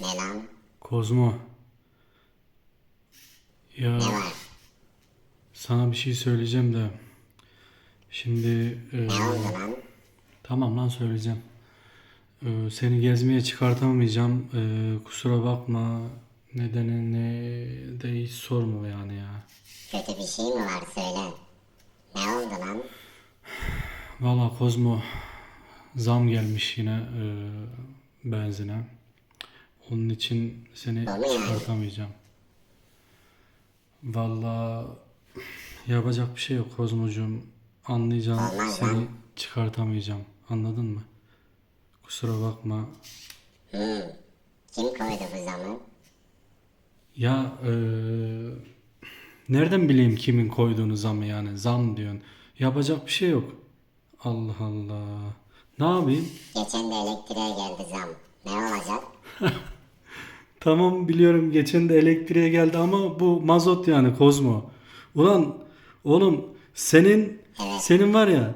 Ne lan? Kozmo. Ya Ne var? sana bir şey söyleyeceğim de. Şimdi e, Ne oldu lan? tamam lan söyleyeceğim. E, seni gezmeye çıkartamayacağım. E, kusura bakma. Nedeni ne de hiç sorma yani ya. Kötü bir şey mi var söyle. Ne oldu lan? Valla Kozmo zam gelmiş yine e, benzine. Onun için seni çıkartamayacağım. Valla yapacak bir şey yok Kozmocuğum. Anlayacağım seni çıkartamayacağım. Anladın mı? Kusura bakma. Hmm. Kim koydu bu zamı? Ya e, nereden bileyim kimin koyduğunu zamı yani zam diyorsun. Yapacak bir şey yok. Allah Allah. Ne yapayım? Geçen de elektriğe geldi zam. Ne olacak? Tamam biliyorum geçen de elektriğe geldi ama bu mazot yani Kozmo. Ulan oğlum senin senin var ya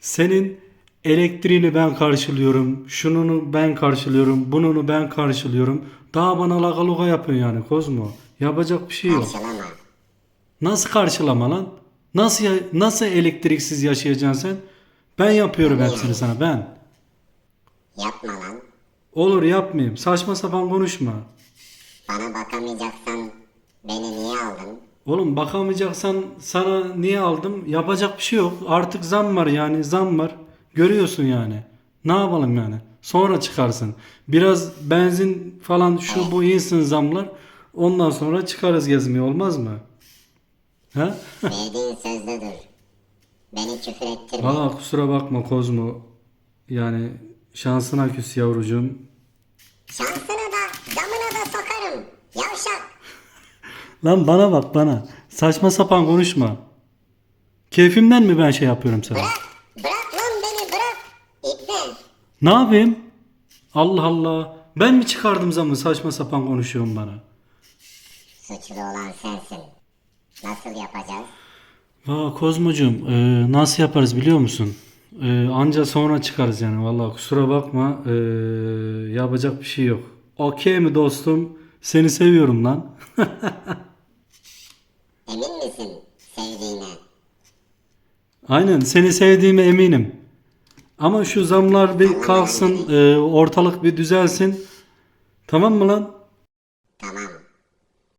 senin elektriğini ben karşılıyorum. Şununu ben karşılıyorum. Bununu ben karşılıyorum. Daha bana lagaluga yapıyorsun yani Kozmo. Yapacak bir şey yok. Karşılama. Nasıl karşılama lan? Nasıl ya- nasıl elektriksiz yaşayacaksın sen? Ben yapıyorum hepsini sana ben. Yapma lan. Olur yapmayayım. Saçma sapan konuşma. Bana bakamayacaksan beni niye aldın? Oğlum bakamayacaksan sana niye aldım? Yapacak bir şey yok. Artık zam var yani zam var. Görüyorsun yani. Ne yapalım yani? Sonra çıkarsın. Biraz benzin falan şu bu insin zamlar. Ondan sonra çıkarız gezmeye olmaz mı? Ha? Verdiğin sözde dur. Beni küfür ettirme. Valla kusura bakma Kozmo. Yani şansına küs yavrucuğum. Şansını da camına da sokarım. Yavşak. Lan bana bak bana. Saçma sapan konuşma. Keyfimden mi ben şey yapıyorum sana? Bırak. Bırak lan beni bırak. İbne. Ne yapayım? Allah Allah. Ben mi çıkardım zamı saçma sapan konuşuyorsun bana? Suçlu olan sensin. Nasıl yapacağız? Valla Kozmocuğum e, nasıl yaparız biliyor musun? E, anca sonra çıkarız yani valla kusura bakma e, yapacak bir şey yok. Okey mi dostum? Seni seviyorum lan. Emin misin sevdiğine? Aynen seni sevdiğime eminim. Ama şu zamlar bir kalksın e, ortalık bir düzelsin. Tamam mı lan?